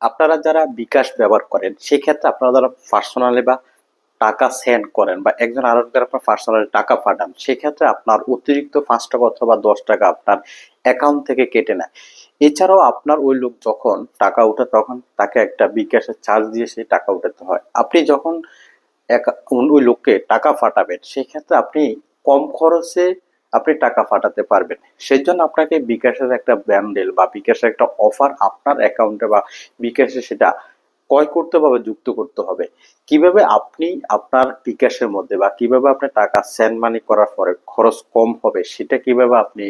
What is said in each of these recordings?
আপনারা যারা বিকাশ ব্যবহার করেন, সেক্ষেত্রে আপনারা যারা পার্সোনালি বা টাকা সেন্ড করেন বা একজন আরেকজন আপনার পার্সোনালি টাকা পাঠান, সেক্ষেত্রে আপনার অতিরিক্ত পাঁচ টাকা অথবা দশ টাকা আপনার অ্যাকাউন্ট থেকে কেটে নেয়। এছাড়াও আপনার ওই লোক যখন টাকা উঠে, তখন তাকে একটা বিকাশের চার্জ দিয়ে সেই টাকা উঠাতে হয়। আপনি যখন একা- ওই লোককে টাকা পাঠাবেন, সেক্ষেত্রে আপনি কম খরচে আপনি টাকা ফাটাতে পারবেন। সেই জন্য আপনাকে বিকাশের একটা ব্যান্ডেল বা বিকাশের একটা অফার আপনার অ্যাকাউন্টে বা বিকাশে সেটা ক্রয় করতে হবে যুক্ত করতে হবে। কীভাবে আপনি আপনার বিকাশের মধ্যে বা কীভাবে আপনি টাকা সেন্ড মানি করার পরে খরচ কম হবে সেটা কীভাবে আপনি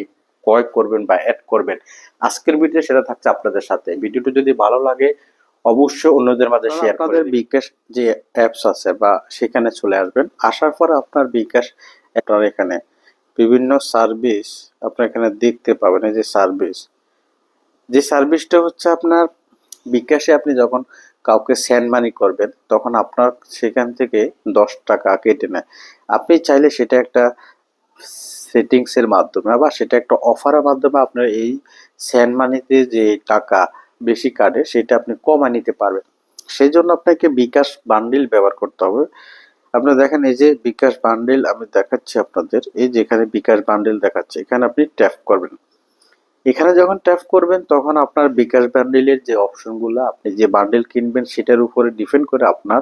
ক্রয় করবেন বা অ্যাড করবেন আজকের ভিডিও সেটা থাকছে আপনাদের সাথে। ভিডিওটি যদি ভালো লাগে অবশ্যই অন্যদের মাঝে শেয়ার আপনাদের বিকাশ যে অ্যাপস আছে বা সেখানে চলে আসবেন আসার পরে আপনার বিকাশ আপনার এখানে বিভিন্ন সার্ভিস আপনার এখানে দেখতে পাবেন, এই যে সার্ভিস যে সার্ভিসটা হচ্ছে আপনার বিকাশে আপনি যখন কাউকে সেন্ড মানি করবেন, তখন আপনার সেখান থেকে দশ টাকা কেটে নেয়। আপনি চাইলে সেটা একটা সেটিংসের মাধ্যমে বা সেটা একটা অফারের মাধ্যমে আপনার এই সেন্ড মানিতে যে টাকা বেশি কাটে, সেটা আপনি কমা নিতে পারবেন। সেই জন্য আপনাকে বিকাশ বান্ডিল ব্যবহার করতে হবে। আপনি দেখেন এই যে বিকাশ বান্ডিল আমি দেখাচ্ছি আপনাদের, এই যে এখানে বিকাশ বান্ডেল দেখাচ্ছে, এখানে আপনি ট্যাপ করবেন। এখানে যখন ট্যাপ করবেন, তখন আপনার বিকাশ বান্ডিলের যে অপশনগুলো, আপনি যে বান্ডেল কিনবেন, সেটার উপরে ডিপেন্ড করে আপনার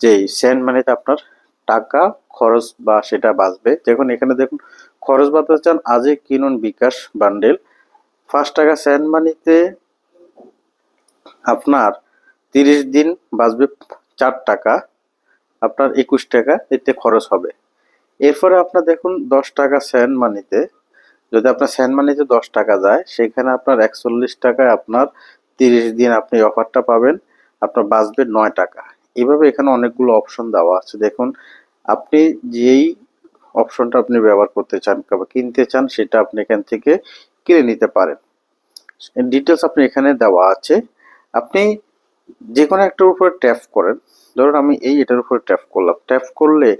যে সেন্ড মানিতে আপনার টাকা, খরচ বা সেটা বাঁচবে। দেখুন, এখানে দেখুন, খরচ বাঁচতে চান, আজই কিনুন বিকাশ বান্ডেল ফার্স্ট টাকা সেন্ড মানিতে আপনার তিরিশ দিন বাঁচবে চার টাকা। আপনার একুশ টাকা এতে খরচ হবে। এরপরে আপনার দেখুন, দশ টাকা সেন্ড মানিতে। যদি আপনার সেন্ড মানিতে দশ টাকা যায়, সেখানে আপনার একচল্লিশ টাকায় আপনার তিরিশ দিন আপনি অফারটা পাবেন। আপনার বাঁচবে নয় টাকা। এভাবে এখানে অনেকগুলো অপশন দেওয়া আছে। দেখুন, আপনি যেই অপশনটা আপনি ব্যবহার করতে চান বা কিনতে চান, সেটা আপনি এখান থেকে কিনে নিতে পারেন। ডিটেলস আপনি এখানে দেওয়া আছে। আপনি যে কোনো একটার উপরে ট্যাপ করেন। ধরুন আমি এই এটার উপরে ট্যাপ করলাম। ট্যাপ করলে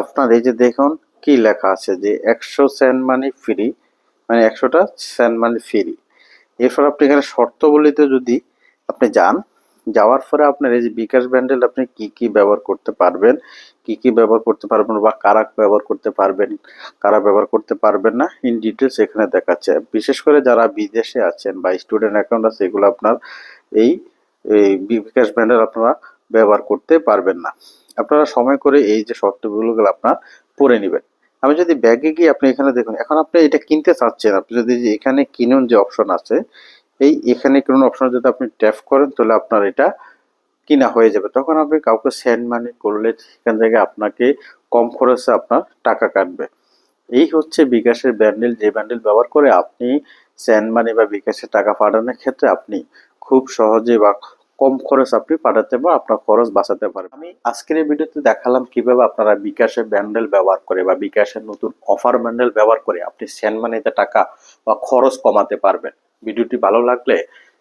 আপনার এই যে দেখুন কি লেখা আছে যে একশো সেন্ট মানি ফ্রি মানে একশোটা সেন্ট মানি ফ্রি এরপর আপনি এখানে শর্তবলিতে যদি আপনি যান, যাওয়ার পরে আপনার এই যে বিকাশ ব্যান্ডেল আপনি কি কি ব্যবহার করতে পারবেন, কি কি ব্যবহার করতে পারবেন বা কারা ব্যবহার করতে পারবেন, কারা ব্যবহার করতে পারবেন না ইন ডিটেলস এখানে দেখাচ্ছে। বিশেষ করে যারা বিদেশে আছেন বা স্টুডেন্ট অ্যাকাউন্ট আছে, এগুলো আপনার এই এই বিকাশ ব্যান্ডেল আপনারা ব্যবহার করতে পারবেন না। আপনারা সময় করে এই যে শর্তগুলো আপনার পড়ে নেবেন। আমি যদি ব্যাগে গিয়ে আপনি এখানে দেখুন, এখন আপনি এটা কিনতে চাচ্ছেন, আপনি যদি এখানে কিনুন যে অপশন আছে, এই এখানে কিনুন অপশন যদি আপনি ট্যাপ করেন, তাহলে আপনার এটা কিনা হয়ে যাবে। তখন আপনি কাউকে সেন্ড মানি করলে সেখান থেকে আপনাকে কম খরচে আপনার টাকা কাটবে। এই হচ্ছে বিকাশের ব্যান্ডেল যে ব্যান্ডেল ব্যবহার করে আপনি সেন্ড মানি বা বিকাশে টাকা পাঠানোর ক্ষেত্রে আপনি খুব সহজে বা কম খরচ আপনি পাঠাতে বা আপনার খরচ বাঁচাতে পারবেন। আমি আজকের এই ভিডিওতে দেখালাম কীভাবে আপনারা বিকাশের ব্যান্ডেল ব্যবহার করে বা বিকাশের নতুন অফার ব্যান্ডেল ব্যবহার করে আপনি সেন্ড মানিতে টাকা বা খরচ কমাতে পারবেন। ভিডিওটি ভালো লাগলে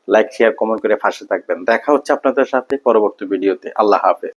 লাইক শেয়ার কমেন্ট করে ফাঁসে থাকবেন। দেখা হচ্ছে আপনাদের সাথে পরবর্তী ভিডিওতে। আল্লাহ হাফেজ।